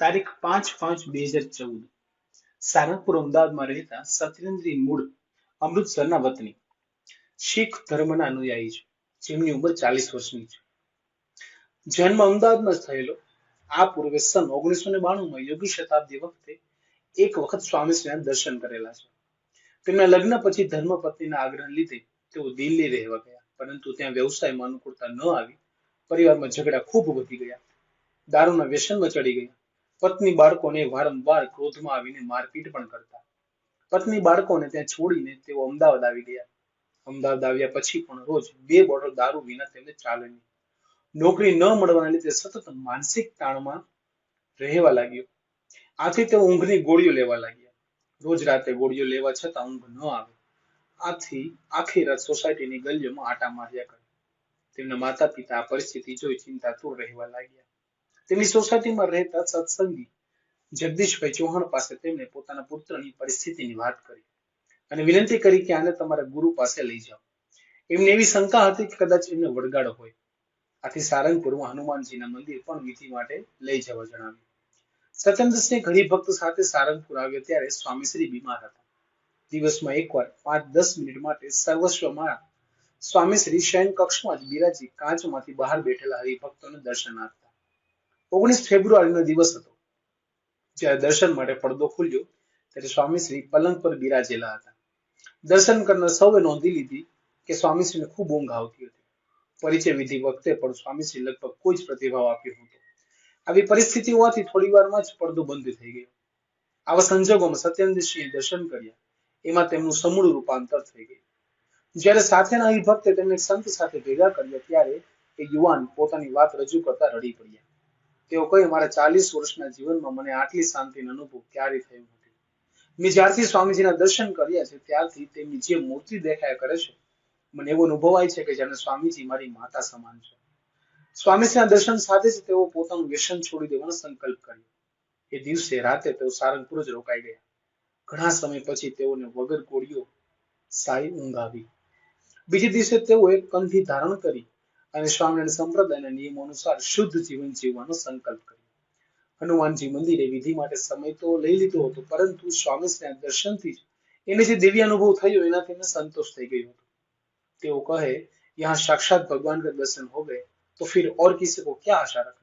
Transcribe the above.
તારીખ પાંચ પાંચ બે હજાર ચૌદ. સારંગપુર અમદાવાદમાં રહેતા સત્યેન્દ્રી મૂળ અમૃતસરના વતની. શીખ ધર્મના અનુયાયી છે. જેમની ઉંમર ચાલીસ વર્ષની છે. જન્મ અમદાવાદમાં થયેલો. આ પૂર્વે સન ઓગણીસો ને બાણુંમાં યોગી શતાબ્દી વખતે એક વખત સ્વામીશ્રીના દર્શન કરેલા છે. તેમના લગ્ન પછી ધર્મપત્નીના આગ્રહ લીધે તેઓ દિલ્હી રહેવા ગયા. પરંતુ ત્યાં વ્યવસાયમાં અનુકૂળતા ન આવી. પરિવારમાં ઝઘડા ખૂબ વધી ગયા. દારૂના વ્યસનમાં ચડી ગયા. પત્ની બાળકોને વારંવાર ક્રોધમાં આવીને મારપીટ પણ કરતા. પત્ની બાળકોને ત્યાં છોડીને તેઓ અમદાવાદ આવી ગયા. અમદાવાદ આવ્યા પછી પણ રોજ બે બોટલ દારૂ વિના તેમને ચાલે નહીં નોકરી ન મળવાના લીધે સતત માનસિક તાણમાં રહેવા લાગ્યો. આથી તેઓ ઊંઘની ગોળીઓ લેવા લાગ્યા. રોજ રાતે ગોળીઓ લેવા છતાં ઊંઘ ન આવે. આથી આખી રાત સોસાયટીની ગલીઓમાં આટા માર્યા કરે. તેમના માતા પિતા આ પરિસ્થિતિ જોઈ ચિંતાતુર રહેવા લાગ્યા. તેમની સોસાયટીમાં રહેતા સત્સંગી જગદીશભાઈ ચૌહાણ પાસે તેમણે પોતાના પુત્રની પરિસ્થિતિની વાત કરી અને વિનંતી કરી કે આને તમારા ગુરુ પાસે લઈ જાઓ. એમને એવી શંકા હતી કે કદાચ એમને વડગાડો હોય. આથી સારંગપુરમાં હનુમાનજીના મંદિર પણ વિધિ માટે લઈ જવા જણાવ્યું. સત્યેન્દ્રસિંહ ઘણી ભક્ત સાથે સારંગપુર આવ્યો ત્યારે સ્વામીશ્રી બીમાર હતા. દિવસમાં એકવાર પાંચ દસ મિનિટ માટે સર્વસ્વમાં સ્વામીશ્રી શયન કક્ષમાં જ બિરાજી કાચમાંથી બહાર બેઠેલા હરિભક્તોને દર્શન આપતા ઓગણીસ ફેબ્રુઆરીનો દિવસ હતો. જ્યારે દર્શન માટે પડદો ખુલ્યો. ત્યારે સ્વામીશ્રી પલંગ પર બિરાજેલા હતા. દર્શન કરનાર સૌએ નોંધી લીધી કે સ્વામીશ્રીને ખૂબ ઊંઘ આવતી હતી. પરિચય વિધિ વખતે પણ સ્વામીશ્રી લગભગ કોઈ જ પ્રતિભાવ આપ્યો હતો. આવી પરિસ્થિતિ હોવાથી થોડી વારમાં જ પડદો બંધ થઈ ગયો. આવા સંજોગોમાં સત્યેન્દ્રસિંહે દર્શન કર્યા. એમાં તેમનું સમૂળ રૂપાંતર થઈ ગયું. જ્યારે સાથેના હરિભક્તે તેમને સંત સાથે ભેગા કર્યા ત્યારે એ યુવાન પોતાની વાત રજૂ કરતા રડી પડ્યા. તેઓ કહે મારા ચાલીસ વર્ષના જીવનમાં મને આટલી શાંતિનો અનુભવ ક્યારેય થયો નથી. મેં જ્યારથી સ્વામીજીના દર્શન કર્યા છે, ત્યારથી તેમની જે મૂર્તિ દેખાયા કરે છે, મને એવો અનુભવાય છે કે જાણે સ્વામીજી મારી માતા સમાન છે. સ્વામીજીના દર્શન સાથે જ તેઓ પોતાનું વ્યસન છોડી દેવાનો સંકલ્પ કર્યો. એ દિવસે રાતે તેઓ સારંગપુર જ રોકાઈ ગયા. ઘણા સમય પછી તેઓને વગર ગોળીઓ સારી ઊંઘ આવી. બીજે દિવસે તેઓએ કંઠી ધારણ કરી અને સ્વામિનારાયણ સંપ્રદાયના નિયમો અનુસાર શુદ્ધ જીવન જીવવાનો સંકલ્પ કર્યો હનુમાનજી મંદિરે વિધિ માટે સમય તો લઈ લીધો હતો પરંતુ સ્વામીના દર્શનથી જ એને જે દિવ્ય અનુભવ થયો એનાથી એને સંતોષ થઈ ગયો હતો તેઓ કહે यहाँ साक्षात भगवान का दर्शन हो गए तो फिर और किसी को क्या आशा रखना